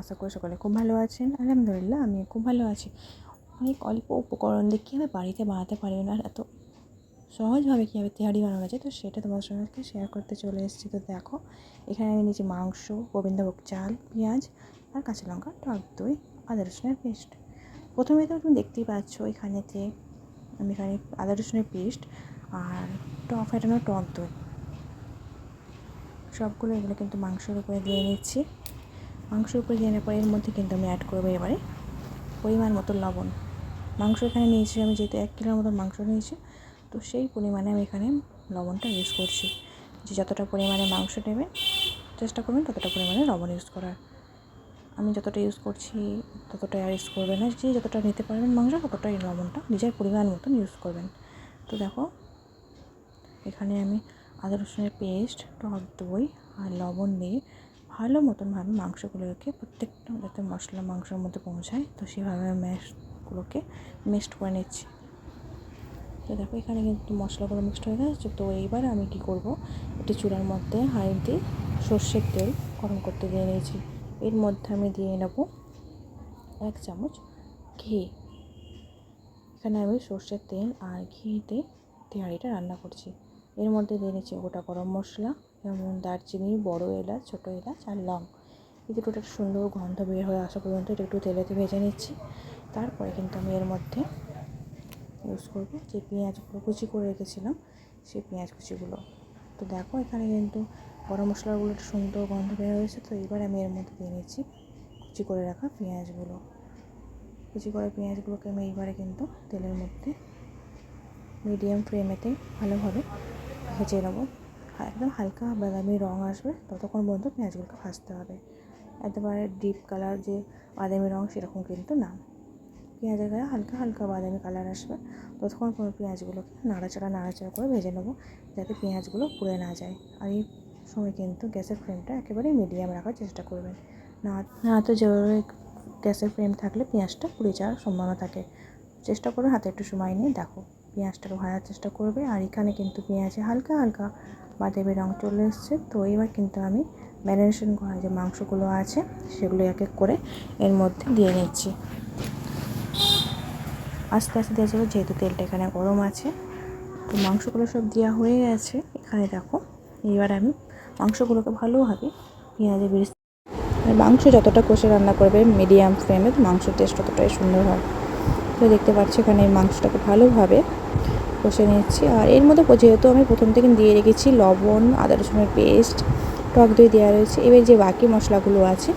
আশা করি সকলে খুব ভালো আছেন আলহামদুলিল্লাহ আমি খুব ভালো আছি অনেক অল্প উপকরণ দিয়ে কীভাবে বাড়িতে বানাতে পারবেন আর এত সহজভাবে কীভাবে তেহারি বানানো যায় তো সেটা তোমার সঙ্গে শেয়ার করতে চলে এসেছি তো দেখো এখানে আমি নিয়েছি মাংস গোবিন্দভোগ চাল পেঁয়াজ আর কাঁচা লঙ্কা টক দই আদা রসুনের পেস্ট প্রথমে তো তুমি দেখতেই পাচ্ছ এখানেতে আমি এখানে আদা রসুনের পেস্ট আর টক ফেটানো টক দই সবগুলো এগুলো কিন্তু মাংসের উপরে দিয়ে নিচ্ছি। মাংসের উপরে দিয়ে নেওয়ার পরে এর মধ্যে কিন্তু আমি অ্যাড করব এবারে পরিমাণ মতো লবণ। মাংস এখানে নিয়েছি, আমি যেহেতু এক কিলোর মতো মাংস নিয়েছি, তো সেই পরিমাণে আমি এখানে লবণটা ইউজ করছি। যে যতটা পরিমাণে মাংস নেবে চেষ্টা করবেন ততটা পরিমাণে লবণ ইউজ করার। আমি যতটা ইউজ করছি, ততটা আর ইউজ করবেন না। যে যতটা নিতে পারবেন মাংস, ততটাই লবণটা নিজের পরিমাণ মতন ইউজ করবেন। তো দেখো, এখানে আমি আদা রসুনের পেস্ট, টক দই আর লবণ দিয়ে ভালো মতনভাবে মাংসগুলোকে প্রত্যেকটা যাতে মশলা মাংসের মধ্যে পৌঁছায়, তো সেভাবে ম্যাশগুলোকে মিক্সড করে নিচ্ছি। তো দেখো এখানে কিন্তু মশলাগুলো মিক্সড হয়ে গেছে। তো এইবার আমি কি করব? একটি চুলার মধ্যে হাঁড়িতে সর্ষের তেল গরম করতে দিয়ে নিয়েছি। এর মধ্যে আমি দিয়ে নেব এক চামচ ঘি। এখানে আমি সর্ষের তেল আর ঘিতে তেহারিটা রান্না করছি। এর মধ্যে দিয়ে নিচ্ছি গোটা গরম মশলা, যেমন দারচিনি, বড় এলাচ, ছোটো এলাচ আর লং। এই দুটোটা সুন্দর গন্ধ বের হয়ে আসা পর্যন্ত এটা একটু তেলেতে ভেজে নিচ্ছি। তারপরে কিন্তু আমি এর মধ্যে ইউজ করব যে পেঁয়াজগুলো কুচি করে রেখেছিলাম, সেই পেঁয়াজ কুচিগুলো। তো দেখো এখানে কিন্তু গরম মশলাগুলো একটু সুন্দর গন্ধ বের হয়েছে তো এবার আমি এর মধ্যে দিয়ে নিচ্ছি কুচি করে রাখা পেঁয়াজগুলো। কুচি করে পেঁয়াজগুলোকে আমি এইবারে কিন্তু তেলের মধ্যে মিডিয়াম ফ্লেমেতে ভালোভাবে ভেজে নেব। একদম হালকা বাদামি রঙ আসবে। ততক্ষণ পর্যন্ত পেঁয়াজগুলোকে ভাজতে হবে। একেবারে ডিপ কালার যে বাদামি রঙ সেরকম কিন্তু না। পেঁয়াজের গায়ে হালকা হালকা বাদামি কালার আসবে। ততক্ষণ কোনো পেঁয়াজগুলোকে নাড়াচাড়া নাড়াচাড়া করে ভেজে নেব, যাতে পেঁয়াজগুলো পুড়ে না যায়। আর এই সময় কিন্তু গ্যাসের ফ্লেমটা একেবারে মিডিয়াম রাখার চেষ্টা করবেন। না না তো জোরে গ্যাসের ফ্লেম থাকলে পেঁয়াজটা পুড়ে যাওয়ার সম্ভাবনা থাকে। চেষ্টা করুন হাতে একটু সময় নিয়ে, দেখো। পেঁয়াজটাকে ভাজার চেষ্টা করবে আর এখানে কিন্তু পেঁয়াজে হালকা হালকা বাদামি রং চলে এসছে। তো এবার কিন্তু আমি ম্যারিনেশন করা যে মাংসগুলো আছে, সেগুলো এক এক করে এর মধ্যে দিয়ে নিচ্ছি। আস্তে আস্তে দেওয়া যাবে, যেহেতু তেলটা এখানে গরম আছে। তো মাংসগুলো সব দেওয়া হয়ে গেছে। এখানে দেখো, এবার আমি মাংসগুলোকে ভালোভাবে পেঁয়াজে বেশ মাংস যতটা কষে রান্না করবে মিডিয়াম ফ্লেমে মাংসের টেস্ট ততটাই সুন্দর হয় তো দেখতে পাচ্ছি এখানে মাংসটাকে ভালোভাবে কষে নিচ্ছি। আর এর মধ্যে যেহেতু আমি প্রথম থেকে দিয়ে রেখেছি লবণ, আদা রসুনের পেস্ট, টক দই দেওয়া রয়েছে, এবার যে বাকি মশলাগুলো আছে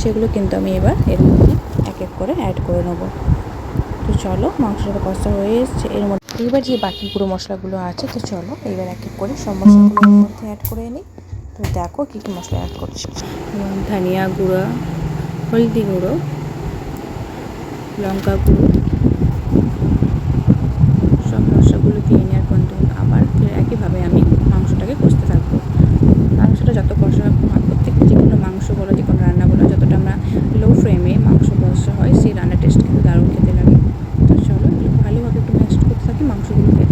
সেগুলো কিন্তু আমি এবার এর মধ্যে এক এক করে অ্যাড করে নেব। তো চলো, মাংসটা কষা হয়ে এসছে। এর মধ্যে এবার যে বাকি গুঁড়ো মশলাগুলো আছে, তো চলো এবার এক এক করে সব মশলাগুলো এর মধ্যে অ্যাড করে নিই। তো দেখো কী কী মশলা অ্যাড করছি। ধনিয়া গুঁড়ো, হলদি গুঁড়ো লঙ্কা গুঁড়ো সব মশলাগুলো দিয়ে নেওয়ার পর আবার ফের একইভাবে আমি মাংসটাকে কষতে থাকব মাংসটা যত কষা হয় প্রত্যেক যে কোনো মাংস বলো যে কোনো রান্না বলো যতটা আমরা লো ফ্লেমে মাংস কষা হয় সেই রান্নার টেস্ট কিন্তু দারুণ খেতে লাগে তো চলো এগুলো ভালোভাবে একটু ম্যাশ করতে থাকি মাংসগুলোকে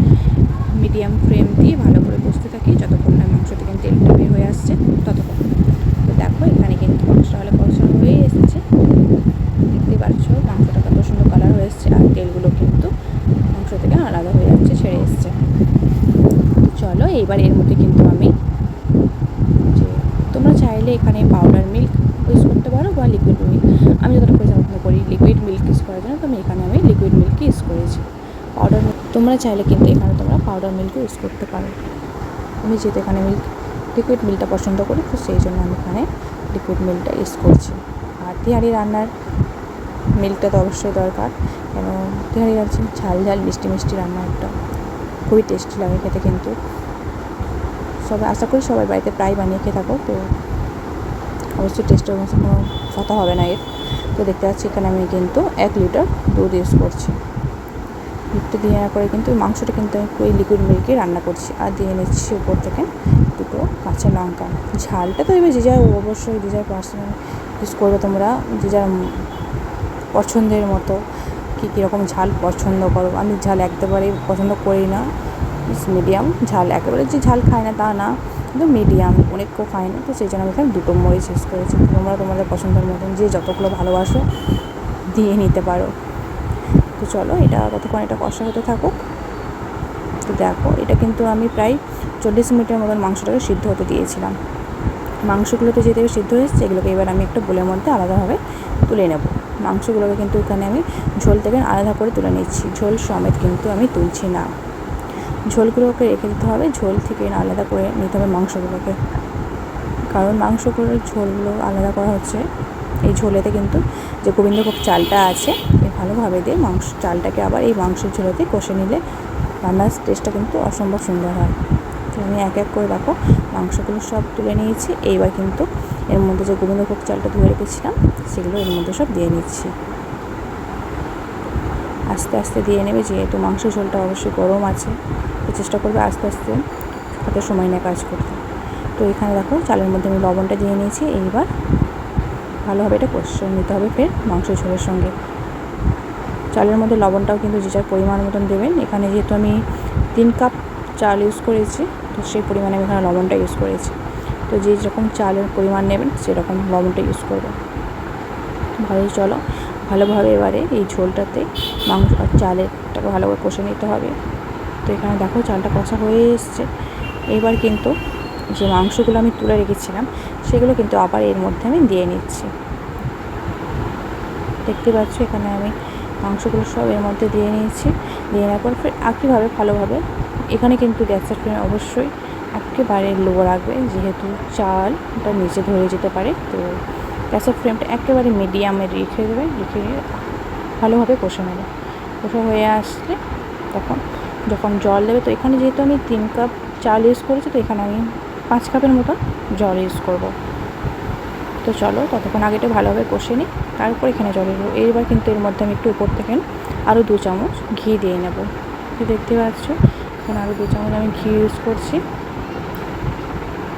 মিডিয়াম ফ্লেম দিয়ে ভালো করে কষতে থাকি যতক্ষণ না মাংস থেকে তেলটা বের হয়ে আসছে ততক্ষণ তো দেখো এখানে কিন্তু মাংসটা ভালো কষা হয়ে এসেছে দেখতে পাচ্ছ মাংসটা কত সুন্দর কালার হয়ে এসছে আর তেলগুলো কিন্তু মাংস থেকে আলাদা হয়ে যাচ্ছে ছেড়ে এসছে চলো এইবার এর মধ্যে কিন্তু আমি যে তোমরা চাইলে এখানে পাউডার মিল্ক ইউজ করতে পারো বা লিকুইড মিল্ক আমি যতটা পছন্দ করি লিকুইড মিল্ক ইউজ করার জন্য, তো আমি এখানে আমি লিকুইড মিল্ক ইউজ করেছি। পাউডার মিল্ক তোমরা চাইলে কিন্তু এখানে তোমরা পাউডার মিল্ক ইউজ করতে পারো। আমি যেহেতু এখানে মিল্ক লিকুইড মিল্কটা পছন্দ করি, তো সেই জন্য আমি এখানে লিকুইড মিল্কটা ইউজ করছি। আর তিহারি রান্নার মিল্কটা তো অবশ্যই দরকার, কেন তিহারি রাখছি ঝাল ঝাল মিষ্টি মিষ্টি রান্না একটা। খুবই টেস্টি লাগে খেতে কিন্তু। সবাই আশা করি সবাই বাড়িতে প্রায় বানিয়ে খেয়ে থাকো। তো অবশ্যই টেস্টের কোনো কথা হবে না এর। তো দেখতে পাচ্ছি এখানে আমি কিন্তু এক লিটার দুধ ইউজ করছি। দুধটা দিয়ে নেওয়ার পরে কিন্তু মাংসটা কিন্তু আমি ওই লিকুইড মিল্কে রান্না করছি। আর দিয়ে নিচ্ছি উপর থেকে দুটো কাঁচা লঙ্কা। ঝালটা তো এবার যে যার অবশ্যই যে যার পার্সোনাল ইউজ করবে তোমরা। যে যার পছন্দের মতো কী, কীরকম ঝাল পছন্দ করো। আমি ঝাল একেবারেই পছন্দ করি না। মিডিয়াম ঝাল, একেবারে যে ঝাল খায় না তা না, কিন্তু মিডিয়াম অনেকও খাই না, তো সেই জন্য আমি এখানে দুটো মরিচ ইউজ করেছি। তোমরা তোমাদের পছন্দের মতন যে যতগুলো ভালোবাসো, দিয়ে নিতে পারো। তো চলো, এটা কতক্ষণ এটা কষা হতে থাকুক। তো দেখো, এটা কিন্তু আমি প্রায় চল্লিশ মিনিটের মতন মাংসটাকে সিদ্ধ হতে দিয়েছিলাম। মাংসগুলো তো যেহেতু সিদ্ধ হয়েছে এগুলোকে এবার আমি একটা বোলের মধ্যে আলাদাভাবে তুলে নেব। মাংসগুলোকে কিন্তু এখানে আমি ঝোল থেকে আলাদা করে তুলে নিচ্ছি। ঝোল সমেত কিন্তু আমি তুলছি না। ঝোলগুলোকে রেখে দিতে হবে। ঝোল থেকে আলাদা করে নিতে হবে মাংসগুলোকে। কারণ মাংসগুলোর ঝোলগুলো আলাদা করা হচ্ছে। এই ঝোলেতে কিন্তু যে গোবিন্দভোগ চালটা আছে ভালোভাবে দিয়ে মাংস, চালটাকে আবার এই মাংসের ঝোলেতে কষে নিলে রান্নার টেস্টটা কিন্তু অসম্ভব সুন্দর হয়। তো আমি এক এক করে দেখো, মাংসগুলো সব তুলে নিয়েছি। এইবার কিন্তু এর মধ্যে যে গোবিন্দভোগ চালটা ধুয়ে রেখেছিলাম, সেগুলো এর মধ্যে সব দিয়ে নিচ্ছি। আস্তে আস্তে দিয়ে নেবে, যেহেতু মাংস ঝোলটা অবশ্যই গরম আছে। তো চেষ্টা করবে আস্তে আস্তে, হাতে সময় নিয়ে কাজ করতে। তো এখানে দেখো, চালের মধ্যে আমি লবণটা দিয়ে নিয়েছি, এইবার ভালোভাবে এটা কষে নিতে হবে ফের মাংস ঝোলের সঙ্গে। চালের মধ্যে লবণটাও কিন্তু যে যার পরিমাণ মতন দেবেন। এখানে যেহেতু আমি তিন কাপ চাল ইউজ করেছি, তো সেই পরিমাণে আমি এখানে লবণটা ইউজ করেছি। তো যে যেরকম চালের পরিমাণ নেবেন, সেরকম লবণটা ইউজ করবেন ভালোই চলো, ভালোভাবে এবারে এই ঝোলটাতে মাংস আর চালেরটাকে ভালো করে কষে নিতে হবে। তো এখানে দেখো চালটা কষা হয়ে এসছে। এবার কিন্তু যে মাংসগুলো আমি তুলে রেখেছিলাম, সেগুলো কিন্তু আবার এর মধ্যে আমি দিয়ে নিচ্ছি। দেখতে পাচ্ছ এখানে আমি মাংসগুলো সব এর মধ্যে দিয়ে নিয়েছি। দিয়ে নেওয়ার পর ফের একইভাবে ভালোভাবে, এখানে কিন্তু গ্যাসের ফ্লেম অবশ্যই একেবারে লো রাখবে, যেহেতু চালটা নিচে ধরে যেতে পারে। তো গ্যাসের ফ্লেমটা একেবারে মিডিয়ামে রেখে দেবে, রেখে ভালোভাবে কষে নেবে। কষা হয়ে আসলে তখন যখন জল দেবে, তো এখানে যেহেতু আমি তিন কাপ চাল ইউজ করেছি, তো এখানে আমি পাঁচ কাপের মতন জল ইউজ করব। তো চলো ততক্ষণ আগে একটু ভালোভাবে কষে নিই, তারপর এখানে জল দেবো। এইবার কিন্তু এর মধ্যে আমি একটু উপর থেকে আরও দু চামচ ঘি দিয়ে নেব। তো দেখতে পাচ্ছ? এখন আরও দু চামচ আমি ঘি ইউজ করছি।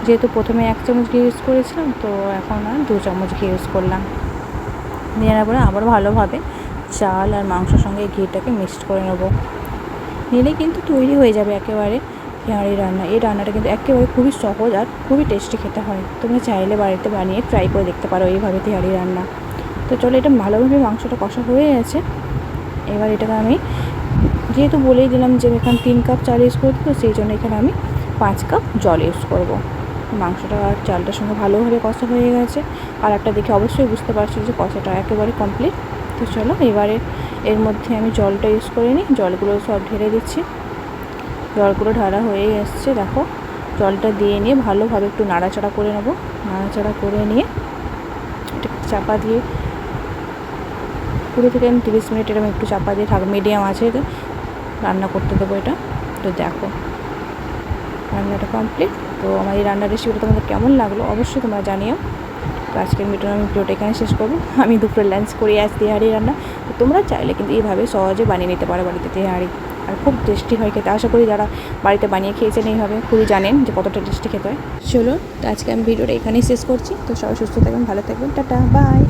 যেহেতু প্রথমে এক চামচ ঘি ইউজ করেছিলাম, তো এখন আর দু চামচ ঘি ইউজ করলাম। দিয়ে নেওয়ার পরে আবার ভালোভাবে চাল আর মাংসর সঙ্গে ঘিটাকে মিক্সড করে নেব। নিলেই কিন্তু তৈরি হয়ে যাবে একেবারে তেহারি রান্না। এই রান্নাটা কিন্তু একেবারে খুবই সহজ আর খুবই টেস্টি খেতে হয়। তোমরা চাইলে বাড়িতে বানিয়ে ট্রাই করে দেখতে পারো এইভাবে তেহারি রান্না। তো চলো এটা ভালোভাবে মাংসটা কষা হয়ে গেছে। এবার এটাকে আমি যেহেতু বলেই দিলাম যে এখানে তিন কাপ চাল ইউজ করতে তো সেই জন্য এখানে আমি পাঁচ কাপ জল ইউজ করব। মাংসটা আর চালটার সঙ্গে ভালোভাবে কষা হয়ে গেছে। আর একটা দেখে অবশ্যই বুঝতে পারছি যে কষাটা একেবারে কমপ্লিট তো চলো, এবারে এর মধ্যে আমি জলটা ইউজ করে নিই। জলগুলো সব ঢেলে দিচ্ছি। জলগুলো ঢালা হয়ে এসছে, দেখো। জলটা দিয়ে নিয়ে ভালোভাবে একটু নাড়াচাড়া করে নেব। নাড়াচাড়া করে নিয়ে চাপা দিয়ে কুড়ি থেকে আমি তিরিশ মিনিট এরকম একটু চাপা দিয়ে থাক মিডিয়াম আছে রান্না করতে দেবো এটা। তো দেখো, রান্নাটা কমপ্লিট তো আমার এই রান্নার রেসিপিটা তোমাদের কেমন লাগল অবশ্যই তোমরা জানিও। তো আজকের ভিডিও আমি ভিডিওটা এখানে শেষ করব। আমি দুপুরে লাঞ্চ করি আজ তেহারি রান্না। তো তোমরা চাইলে কিন্তু এইভাবে সহজে বানিয়ে নিতে পারো বাড়িতে তেহারি। আর খুব টেস্টি হয় খেতে। আশা করি যারা বাড়িতে বানিয়ে খেয়েছেন এইভাবে, খুবই জানেন যে কতটা টেস্টি খেতে হয়। চলো, তো আজকে আমি ভিডিওটা এখানেই শেষ করছি। তো সবাই সুস্থ থাকবেন, ভালো থাকবেন। Tata bye